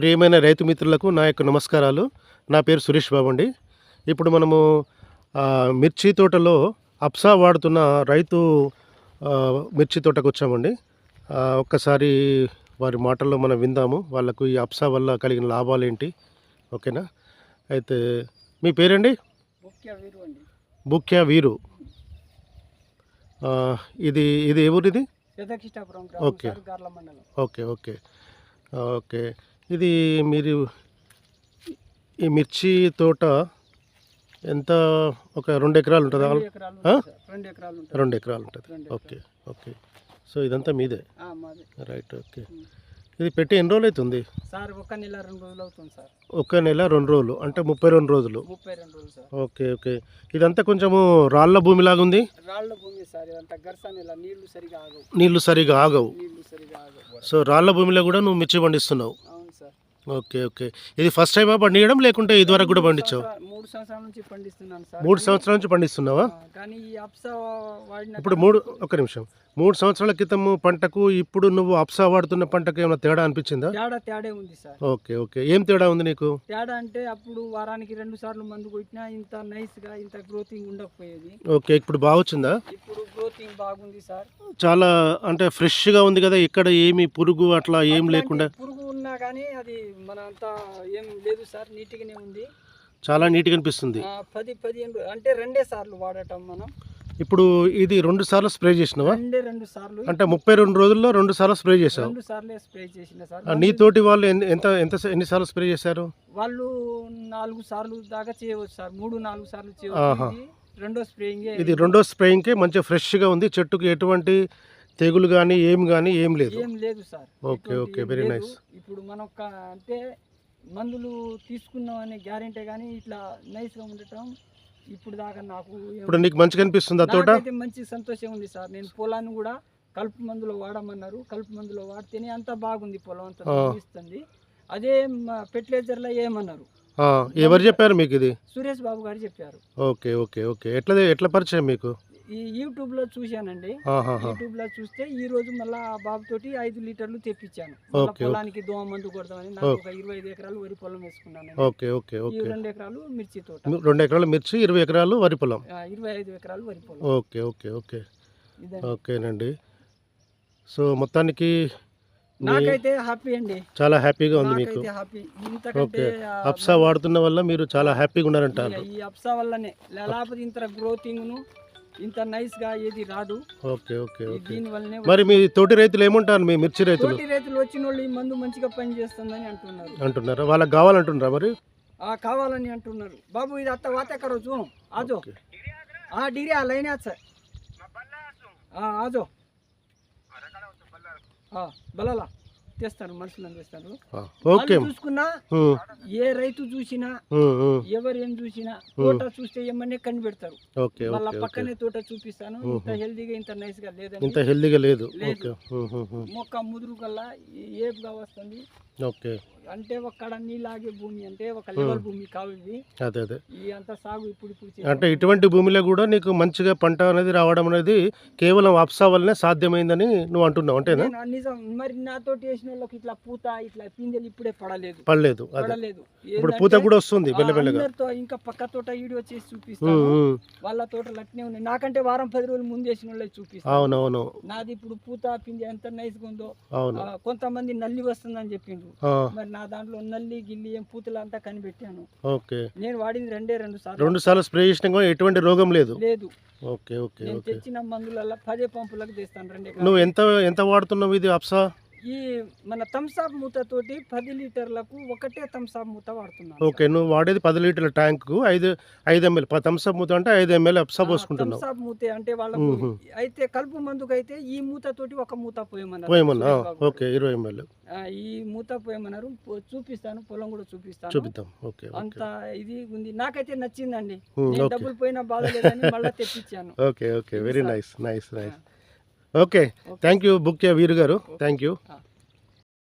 ప్రియమైన రైతు మిత్రులకు నా యొక్క నమస్కారాలు. నా పేరు సురేష్ బాబు అండి ఇప్పుడు మనము మిర్చి తోటలో అప్సా వాడుతున్న రైతు మిర్చి తోటకు వచ్చామండి. ఒక్కసారి వారి మాటల్లో మనం విందాము. వాళ్ళకు ఈ అప్సా వల్ల కలిగిన లాభాలు ఏంటి? ఓకేనా? అయితే మీ పేరండి? వీరు బుక్య వీరు. ఇది ఇది ఎవరిది ఓకే. Okay okay. ఓకే. ఇది మీరు ఈ మిర్చి తోట ఎంత ఒక రెండు ఎకరాలు ఉంటుందా? రెండు ఎకరాలు? ఉంటుంది ఓకే ఓకే. సో ఇదంతా మీదే? Right okay. ఇది పెట్టి ఎన్ని రోజులు అవుతుంది? సార్ ఒక నెల రెండు రోజులు అవుతుంది సార్. ఒక నెల రెండు రోజులు అంటే ముప్పై రెండు రోజులు. ముప్పై రెండు రోజులు సార్. Okay okay. ఇదంతా కొంచెము రాళ్ళ భూమిలాగా ఉంది? రాళ్ళ భూమి సార్ ఇదంతా గర్స నెల నీళ్ళు సరిగా ఆగవు. నీళ్ళు సరిగా ఆగవు. సో రాళ్ళ భూమిలో కూడా నువ్వు మిర్చి పండిస్తున్నావు. Okay okay. ఇది ఫస్ట్ టైమా పండించడం లేకుంటే ఇదివరకు కూడా పండించావు? మూడు సంవత్సరాల నుంచి పండిస్తున్నాను సార్. మూడు సంవత్సరాల నుంచి పండిస్తున్నావా? ఆ, కానీ ఈ అప్సా వాడిన ఇప్పుడు మూడు ఒక్క నిమిషం. మూడు సంవత్సరాల క్రితం పంటకు ఇప్పుడు నువ్వు అప్సా వాడుతున్న పంటకు ఏమైనా తేడా అనిపించిందా? తేడా తేడే ఉంది సార్. Okay okay. ఏం తేడా ఉంది నీకు? తేడా అంటే అప్పుడు వారానికి రెండు సార్లు మందు కొట్టినా ఇంత నైస్గా ఇంత గ్రోతింగ్ ఉండకపోయేది. ఓకే ఇప్పుడు బాగా వచ్చిందా? ఇప్పుడు గ్రోతింగ్ బాగుంది సార్. చాలా అంటే ఫ్రెష్గా ఉంది కదా ఇక్కడ ఏమి పురుగు అట్లా ఏం లేకుండా? ఉన్నా కానీ అది మన అంతా ఏం లేదు సార్ నీట్గానే ఉంది. చాలా నీట్గా అనిపిస్తుంది. పది పదిహేను అంటే రెండే సార్లు వాడటం మనం. ఇప్పుడు ఇది రెండు సార్లు స్ప్రే చేసినావా? రెండే రెండు సార్లు. అంటే ముప్పై రెండు రోజుల్లో రెండు సార్లు స్ప్రే చేసావు. రెండు సార్లే స్ప్రే చేసిన సార్. నీ తోటి వాళ్ళు ఎన్ని- ఎంత ఎంత ఎన్నిసార్లు స్ప్రే చేశారు? వాళ్ళు నాలుగు సార్లు దాకా చేయవచ్చు సార్. మూడు నాలుగు సార్లు ఆహా. చేయవచ్చు ఇది రెండో స్ప్రేయింగ్ ఇది రెండో స్ప్రేయింగ్కే మంచిగా ఫ్రెష్గా ఉంది. చెట్టుకు ఎటువంటి తెగులు కానీ ఏం కానీ ఏం లేదు. ఏం లేదు సార్. ఓకే, ఓకే, లేదు. nice. ఇప్పుడు మనం అంటే మందులు తీసుకున్నాం అనే గ్యారెంటీ కానీ ఇట్లా nice గా ఉండటం ఇప్పుడు దాకా నాకు ఇప్పుడు నీకు మంచిగా అనిపిస్తుంది ఆ తోట మంచి సంతోషం ఉంది సార్. నేను పొలాన్ని కూడా కలుపు మందులో వాడమన్నారు. కలుపు మందులో వాడితేనే అంత బాగుంది పొలం అంతా ఆ. ఇస్తుంది అదే ఫెర్టిలైజర్లో ఏమన్నారు? ఎవరు చెప్పారు మీకు ఇది? సురేష్ బాబు గారు చెప్పారు. Okay okay okay. ఎట్లా ఎట్లా పరిచయం మీకు? ఈ యూట్యూబ్లో చూశానండి. యూట్యూబ్లో చూస్తే ఈ రోజు మళ్ళా ఆ బాబు తోటి ఐదు లీటర్లు తెప్పించాను. పొలానికి దోమ మందు కొడదామని నాకు ఒక ఇరవై ఐదు ఎకరాలు వరి పొలం వేసుకున్నాను ఓకే ఓకే ఓకే. రెండు ఎకరాలు మిర్చి తోట. రెండు ఎకరాలు మిర్చి ఇరవై ఎకరాలు వరి పొలం. ఇరవై ఐదు ఎకరాలు వరి పొలం. Okay okay okay. ఓకేనండి. సో మొత్తానికి నాకైతే హ్యాపీ అండి. చాలా హ్యాపీగా ఉంది మీకు. అప్సా వాడుతున్న వల్ల మీరు చాలా హ్యాపీగా ఉన్నారంటారు. ఈ అప్సా వల్లనే. లేకపోతే ఇంత గ్రోతింగ్ ఇంత నైస్గా ఏది రాదు. Okay okay okay. దీని వల్లనే మరి మీ తోటి రైతులు ఏమంటారు మీ మిర్చి రైతులు? తోటి రైతులు వచ్చిన వాళ్ళు ఈ మందు మంచిగా పని చేస్తుందని అంటున్నారు. అంటున్నారా? వాళ్ళకి కావాలంటున్నారా మరి? ఆ కావాలని అంటున్నారు. బాబు ఇది అత్త వాత కరో చూ ఆజో. ఆ డిగ్రీ ఆ లైన్ ఆ ఆజో. బలాలా. తెస్తారు మనుషులను తెస్తారు ఓకే చూసుకున్నా ఏ రైతు చూసినా. ఎవరు ఏం చూసినా తోట చూస్తే ఏమన్నా కనిపెడతారు వాళ్ళ పక్కనే తోట చూపిస్తాను ఇంత. హెల్దీగా ఇంత నైస్గా ఇంత లేదని హెల్దీగా లేదు లేదు. మొక్క ముదురు కల్లా ఏపుగా వస్తుంది ఓకే అంటే ఒక్కడ నీలాగే భూమి అంటే ఒక లెవెల్ భూమి కావు ఇవి అదే అదే. ఈ అంత సాగు ఇప్పుడు ఇప్పుడు అంటే ఇటువంటి భూమిలో కూడా నీకు మంచిగా పంట అనేది రావడం అనేది కేవలం అప్సా వల్లనే సాధ్యమైందని నువ్వు అంటున్నావు అంటేనా నేను నిజం మరి నాతోటి వేసిన వాళ్ళకి ఇట్లా పూత ఇట్లా పిందెలు ఇప్పుడే పడలేదు. పడలేదు పడలేదు. ఇప్పుడు పూత కూడా వస్తుంది ఇంకా పక్క తోట వీడియో చేసి చూపిస్తాను. వాళ్ళ తోటలు అట్నే ఉన్నాయి. నాకంటే వారం పది రోజులు ముందు వేసిన వాళ్ళకి చూపిస్తాను అవునవును. నాది ఇప్పుడు పూత పిందె ఎంత నైస్గా ఉందో అవును. కొంతమంది నల్లి వస్తుందని చెప్పిండ్రు. మరి నా దాంట్లో నల్లి గిల్లి ఏం పూతలు అంతా కనిపెట్టాను. ఓకే. నేను వాడింది రెండే రెండు సార్లు. రెండు సార్లు స్ప్రే చేసినా ఎటువంటి రోగం లేదు. లేదు. ఓకే ఓకే నేను తెచ్చిన మందులలో పదే పంపులకు తెస్తాను రెండే నువ్వు ఎంత ఎంత వాడుతున్నావు ఇది అప్సా? ఈ మన థమ్సాప్ మూతతోటి పది లీటర్లకు ఒకటే థమ్సాప్ మూత వాడుతున్నాను ఓకే నువ్వు వాడేది పది లీటర్ల ట్యాంకు ఐదు ఐదు ఎంఎల్ థమ్స్అప్ మూత అంటే ఐదు ఎంఎల్ అప్సా పోసుకుంటున్నావు థమ్సాప్ మూతే అంటే వాళ్ళకు. అయితే కలుపు మందుకు అయితే ఈ మూతతోటి ఒక మూత పోయమన్నారు. పోయమన్నా. ఓకే ఇరవై ఎంఎల్ ఈ మూత పోయమన్నారు. చూపిస్తాను పొలం కూడా చూపిస్తాను. చూపిద్దాం. ఓకే అంత ఇది ఉంది. నాకైతే నచ్చిందండి. డబ్బులు పోయినా బాధ లేదని మళ్ళీ తెప్పించాను. Okay okay. Very. Nice nice nice. Okay. Thank you book Veeru గారు థ్యాంక్ యూ.